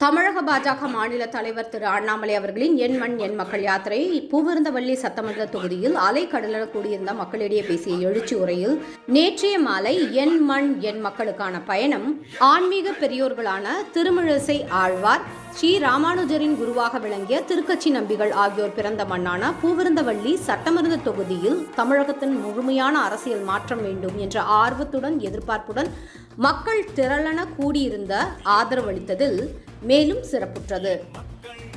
தமிழக பாஜக மாநில தலைவர் திரு அண்ணாமலை அவர்களின் என் மண் என் மக்கள் யாத்திரை பூவிருந்தவள்ளி சட்டமன்ற தொகுதியில் அலைக்கடலென கூடியிருந்த மக்களிடையே பேசிய எழுச்சி உரையில் நேற்றைய மாலை என் மண் என் மக்களுக்கான பயணம் ஆன்மீக பெரியோர்களான திருமிழிசை ஆழ்வார் ஸ்ரீ ராமானுஜரின் குருவாக விளங்கிய திருக்கட்சி நம்பிகள் ஆகியோர் பிறந்த மண்ணான பூவிருந்தவள்ளி சட்டமன்ற தொகுதியில் தமிழகத்தின் முழுமையான அரசியல் மாற்றம் வேண்டும் என்ற ஆர்வத்துடன் எதிர்பார்ப்புடன் மக்கள் திரளென கூடியிருந்த ஆதரவளித்ததில் மேலும் சிறப்புற்றது.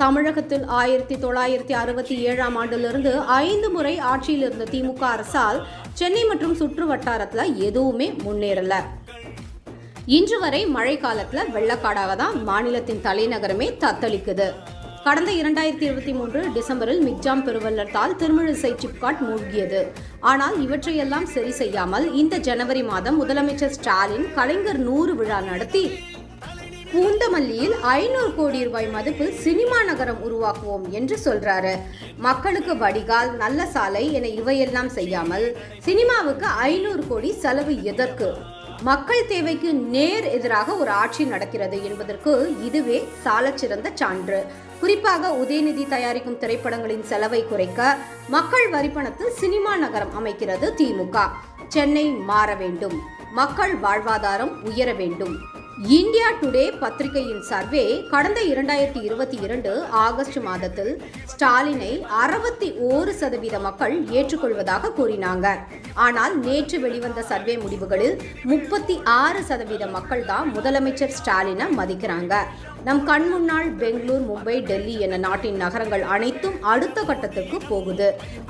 தமிழகத்தில் ஆயிரத்தி தொள்ளாயிரத்தி அறுபத்தி ஏழாம் ஆண்டிலிருந்து ஐந்து முறை ஆட்சியில் இருந்த திமுக அரசால் சென்னை மற்றும் சுற்று வட்டாரத்தில் எதுவுமே முன்னேறல. இன்று வரை மழை வெள்ளக்காடாக தான் மாநிலத்தின் தலைநகரமே தத்தளிக்குது. கடந்த இரண்டாயிரத்தி இருபத்தி மூன்று டிசம்பரில் மிக்ஜாம் பெருவெள்ளத்தால் திருமிழிசை சிப்காட் மூழ்கியது. ஆனால் இவற்றையெல்லாம் சரி செய்யாமல் இந்த ஜனவரி மாதம் முதலமைச்சர் ஸ்டாலின் கலைஞர் நூறு விழா நடத்தி பூந்தமல்லியில் ஐநூறு கோடி ரூபாய் மதிப்பில் சினிமா நகரம் உருவாக்குவோம் என்று சொல்றாரு. மக்களுக்கு வடிகால் நல்ல சாலை என இவையெல்லாம் செய்யாமல் சினிமாவுக்கு ஐநூறு கோடி செலவு எதற்கு? மக்கள் தேவைக்கு நேர் எதிராக ஒரு ஆட்சி நடக்கிறது என்பதற்கு இதுவே சாலச்சிறந்த சான்று. குறிப்பாக உதயநிதி தயாரிக்கும் திரைப்படங்களின் செலவை குறைக்க மக்கள் வரிப்பணத்தில் சினிமா நகரம் அமைக்கிறது திமுக சென்னை மாற வேண்டும். மக்கள் வாழ்வாதாரம் உயர வேண்டும். இந்தியா டுடே பத்திரிகையின் சர்வே கடந்த இரண்டாயிரத்தி இருபத்தி இரண்டு ஆகஸ்ட் மாதத்தில் ஸ்டாலினை அறுபத்தி ஓரு சதவீத மக்கள் ஏற்றுக்கொள்வதாக கூறினாங்க. ஆனால் நேற்று வெளிவந்த சர்வே முடிவுகளில் முப்பத்தி ஆறு சதவீத மக்கள் தான் முதலமைச்சர் ஸ்டாலினை மதிக்கிறாங்க. நம் கண் முன்னால் பெங்களூர் மும்பை டெல்லி என நாட்டின் நகரங்கள் அனைத்தும் அடுத்த கட்டத்துக்கு போகுது.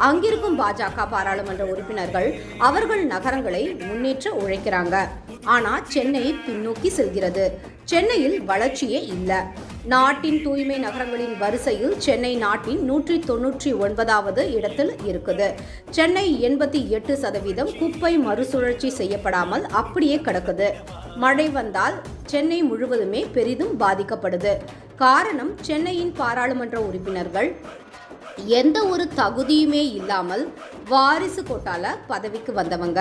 அங்கிருக்கும் பாஜக பாராளுமன்ற உறுப்பினர்கள் அவர்கள் நகரங்களை முன்னேற்ற உழைக்கிறாங்க. ஆனா சென்னை பின்னோக்கி செல்கிறது. சென்னையில் வளர்ச்சியே இல்லை. நாட்டின் தூய்மை நகரங்களின் வரிசையில் சென்னை நாட்டின் நூற்றி தொன்னூற்றி ஒன்பதாவது இடத்தில் இருக்குது. சென்னை எண்பத்தி எட்டு சதவீதம் குப்பை மறுசுழற்சி செய்யப்படாமல் அப்படியே கிடக்குது. மழை வந்தால் சென்னை முழுவதுமே பெரிதும் பாதிக்கப்படுது. காரணம் சென்னையின் பாராளுமன்ற உறுப்பினர்கள். எந்த ஒரு தகுதியுமே இல்லாமல் வாரிசு கோட்டால பதவிக்கு வந்தவங்க.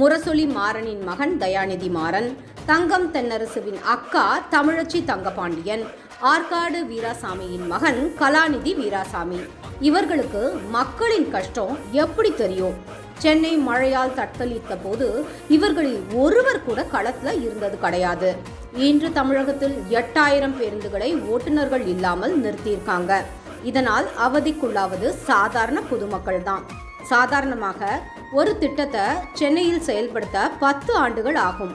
முரசொலி மாறனின் மகன் தயாநிதி மாறன் தங்கம் தென்னரசுவின் அக்கா தமிழச்சி தங்கபாண்டியன் ஆற்காடு வீராசாமியின் மகன் கலாநிதி வீராசாமி. இவர்களுக்கு மக்களின் கஷ்டம் எப்படி தெரியும்? சென்னை மழையால் தத்தளித்த போது இவர்களில் ஒருவர் கூட களத்தில் இருந்தது கிடையாது. இன்று தமிழகத்தில் எட்டாயிரம் பேருந்துகளை ஓட்டுநர்கள் இல்லாமல் நிறுத்தியிருக்காங்க. இதனால் அவதிக்குள்ளாவது சாதாரண பொதுமக்கள் தான் சாதாரணமாக ஒரு திட்டத்தை சென்னையில் செயல்படுத்த பத்து ஆண்டுகள் ஆகும்.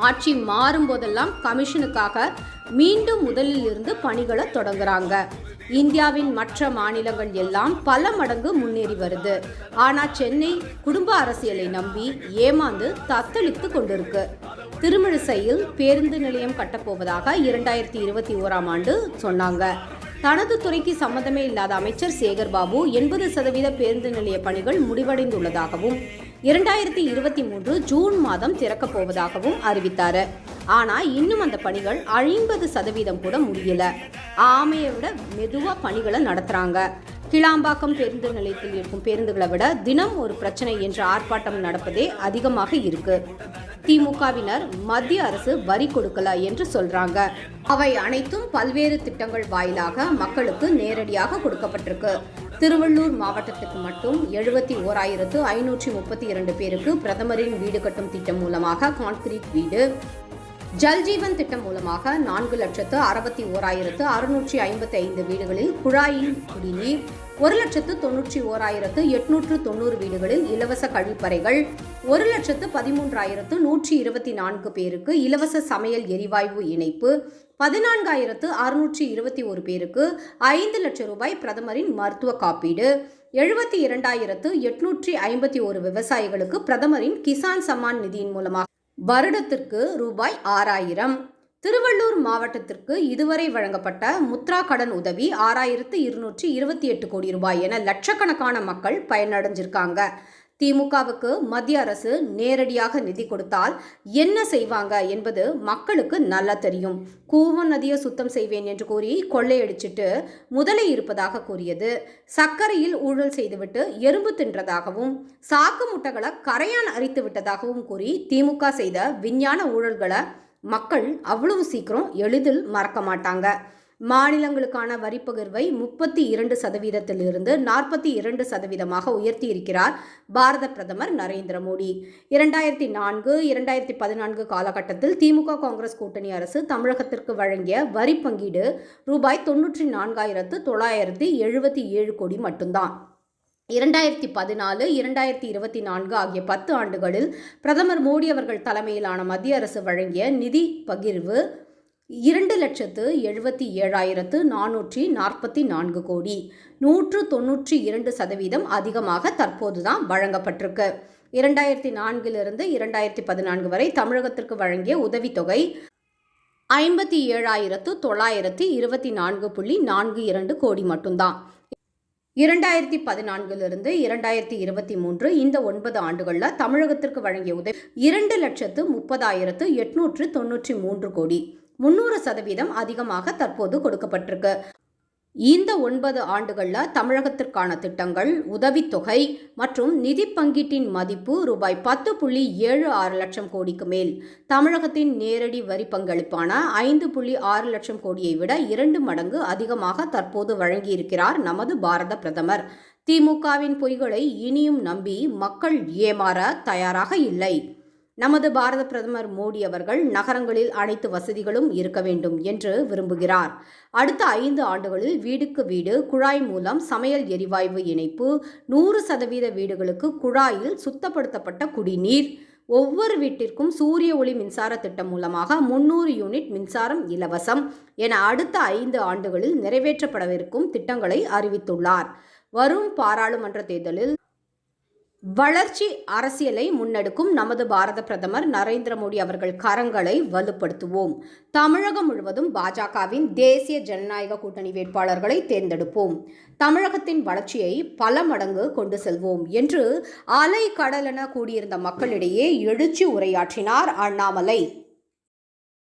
ஆட்சி மாறும் போதெல்லாம் கமிஷனுக்காக மீண்டும் முதலில் இருந்து பணிகளை தொடங்குறாங்க. இந்தியாவின் மற்ற மாநிலங்கள் எல்லாம் பல மடங்கு முன்னேறி வருது. ஆனா சென்னை குடும்ப அரசியலை நம்பி ஏமாந்து தத்தளித்து கொண்டிருக்கு. திருமிழிசையில் பேருந்து நிலையம் கட்டப்போவதாக இரண்டாயிரத்தி இருபத்தி ஓராம் ஆண்டு சொன்னாங்க. தனது துறைக்கு சம்மந்தமே இல்லாத அமைச்சர் சேகர் பாபு எண்பது சதவீத பேருந்து நிலைய பணிகள் முடிவடைந்துள்ளதாகவும் இரண்டாயிரத்தி இருபத்தி மூன்று ஜூன் மாதம் திறக்கப் போவதாகவும் அறிவித்தார். ஆனா இன்னும் அந்த பணிகள் ஐம்பது சதவீதம் கூட முடியல. ஆமையை விட மெதுவா பணிகளை நடத்துறாங்க. கிளாம்பாக்கம் பேருந்து நிலையத்தில் இருக்கும் பேருந்துகளை விட தினம் ஒரு பிரச்சனை என்ற ஆர்ப்பாட்டம் நடப்பதே அதிகமாக இருக்கு. திமுகவினர் மத்திய அரசு வரி கொடுக்கல என்று சொல்றாங்க. அவை அனைத்தும் பல்வேறு திட்டங்கள் வாயிலாக மக்களுக்கு நேரடியாக கொடுக்கப்பட்டிருக்கு. திருவள்ளூர் மாவட்டத்துக்கு மட்டும் எழுபத்தி ஓராயிரத்து ஐநூற்றி முப்பத்தி இரண்டு பேருக்கு பிரதமரின் வீடு கட்டும் திட்டம் மூலமாக கான்கிரீட் வீடு. ஜல்ஜீவன் திட்டம் மூலமாக நான்கு லட்சத்து அறுபத்தி ஓராயிரத்து அறுநூற்றி ஐம்பத்தி ஐந்து வீடுகளில் குழாயின் குடிநீர் ஒரு லட்சத்து தொன்னூற்றி ஓராயிரத்து எட்நூற்று தொண்ணூறு வீடுகளில் இலவச கழிப்பறைகள் ஒரு லட்சத்து பதிமூன்றாயிரத்து நூற்றி இருபத்தி நான்கு பேருக்கு இலவச சமையல் எரிவாயு இணைப்பு பதினான்காயிரத்து அறுநூற்றி இருபத்தி ஒரு பேருக்கு ஐந்து லட்சம் ரூபாய் பிரதமரின் மருத்துவ காப்பீடு. எழுபத்தி இரண்டாயிரத்து எட்நூற்றி ஐம்பத்தி ஒரு விவசாயிகளுக்கு பிரதமரின் கிசான் சம்மான் நிதியின் மூலமாக வருடத்திற்கு ரூபாய் ஆறாயிரம். திருவள்ளூர் மாவட்டத்திற்கு இதுவரை வழங்கப்பட்ட முத்ரா கடன் உதவி ஆறாயிரத்து இருநூற்றி இருபத்தி எட்டு கோடி ரூபாய் என லட்சக்கணக்கான மக்கள் பயனடைஞ்சிருக்காங்க. திமுகவுக்கு மத்திய அரசு நேரடியாக நிதி கொடுத்தால் என்ன செய்வாங்க என்பது மக்களுக்கு நல்லா தெரியும். கூவம் நதியை சுத்தம் செய்வேன் என்று கூறி கொள்ளையடிச்சிட்டு முதலை இருப்பதாக கூறியது. சர்க்கரையில் ஊழல் செய்துவிட்டு எறும்பு தின்றதாகவும் சாக்கு முட்டைகளை கரையான் அரித்து விட்டதாகவும் கூறி திமுக செய்த விஞ்ஞான ஊழல்களை மக்கள் அவ்வளவு சீக்கிரம் எளிதில் மறக்க மாட்டாங்க. மாநிலங்களுக்கான வரிப்பகிர்வை முப்பத்தி இரண்டு சதவீதத்திலிருந்து நாற்பத்தி இரண்டு சதவீதமாக உயர்த்தியிருக்கிறார் பாரத பிரதமர் நரேந்திர மோடி. இரண்டாயிரத்தி நான்கு இரண்டாயிரத்தி பதினான்கு காலகட்டத்தில் திமுக காங்கிரஸ் கூட்டணி அரசு தமிழகத்திற்கு வழங்கிய வரி பங்கீடு ரூபாய் தொன்னூற்றி நான்காயிரத்து தொள்ளாயிரத்தி எழுபத்தி ஏழு கோடி மட்டும்தான். இரண்டாயிரத்தி பதினாலு இரண்டாயிரத்தி இருபத்தி நான்கு ஆகிய பத்து ஆண்டுகளில் பிரதமர் மோடி அவர்கள் தலைமையிலான மத்திய அரசு வழங்கிய நிதி பகிர்வு இரண்டு லட்சத்து எழுபத்தி ஏழாயிரத்து நானூற்றி நாற்பத்தி நான்கு கோடி. நூற்று தொன்னூற்றி இரண்டு சதவீதம் அதிகமாக தற்போதுதான் வழங்கப்பட்டிருக்கு. இரண்டாயிரத்தி நான்கிலிருந்து இரண்டாயிரத்தி பதினான்கு வரை தமிழகத்திற்கு வழங்கிய உதவித்தொகை ஐம்பத்தி ஏழாயிரத்து தொள்ளாயிரத்தி இருபத்தி நான்கு புள்ளி நான்கு இரண்டு கோடி மட்டும்தான். இரண்டாயிரத்தி பதினான்கிலிருந்து இரண்டாயிரத்தி இருபத்தி மூன்று இந்த ஒன்பது ஆண்டுகளில் தமிழகத்திற்கு வழங்கிய உதவி இரண்டு லட்சத்து முப்பதாயிரத்து எட்நூற்று தொன்னூற்றி மூன்று கோடி. முன்னூறு சதவீதம் அதிகமாக தற்போது கொடுக்கப்பட்டிருக்கு. இந்த ஒன்பது ஆண்டுகளில் தமிழகத்திற்கான திட்டங்கள் உதவித்தொகை மற்றும் நிதி பங்கீட்டின் மதிப்பு ரூபாய் பத்து புள்ளி ஏழு ஆறு லட்சம் கோடிக்கு மேல். தமிழகத்தின் நேரடி வரி பங்களிப்பான ஐந்து புள்ளி ஆறு லட்சம் கோடியை விட இரண்டு மடங்கு அதிகமாக தற்போது வழங்கியிருக்கிறார் நமது பாரத பிரதமர். திமுகவின் பொய்களை இனியும் நம்பி மக்கள் ஏமாற தயாராக இல்லை. நமது பாரத பிரதமர் மோடி அவர்கள் நகரங்களில் அனைத்து வசதிகளும் இருக்க வேண்டும் என்று விரும்புகிறார். அடுத்த ஐந்து ஆண்டுகளில் வீடுக்கு வீடு குழாய் மூலம் சமையல் எரிவாயு இணைப்பு நூறு சதவீத வீடுகளுக்கு குழாயில் சுத்தப்படுத்தப்பட்ட குடிநீர். ஒவ்வொரு வீட்டிற்கும் சூரிய ஒளி மின்சார திட்டம் மூலமாக முன்னூறு யூனிட் மின்சாரம் இலவசம் என அடுத்த ஐந்து ஆண்டுகளில் நிறைவேற்றப்படவிருக்கும் திட்டங்களை அறிவித்துள்ளார். வரும் பாராளுமன்ற தேர்தலில் வளர்ச்சி அரசியலை முன்னெடுக்கும் நமது பாரத பிரதமர் நரேந்திர மோடி அவர்கள் கரங்களை வலுப்படுத்துவோம். தமிழகம் முழுவதும் பாஜகவின் தேசிய ஜனநாயக கூட்டணி வேட்பாளர்களை தேர்ந்தெடுப்போம். தமிழகத்தின் வளர்ச்சியை பல மடங்கு கொண்டு செல்வோம் என்று அலை கடலென கூடியிருந்த மக்களிடையே எழுச்சி உரையாற்றினார் அண்ணாமலை.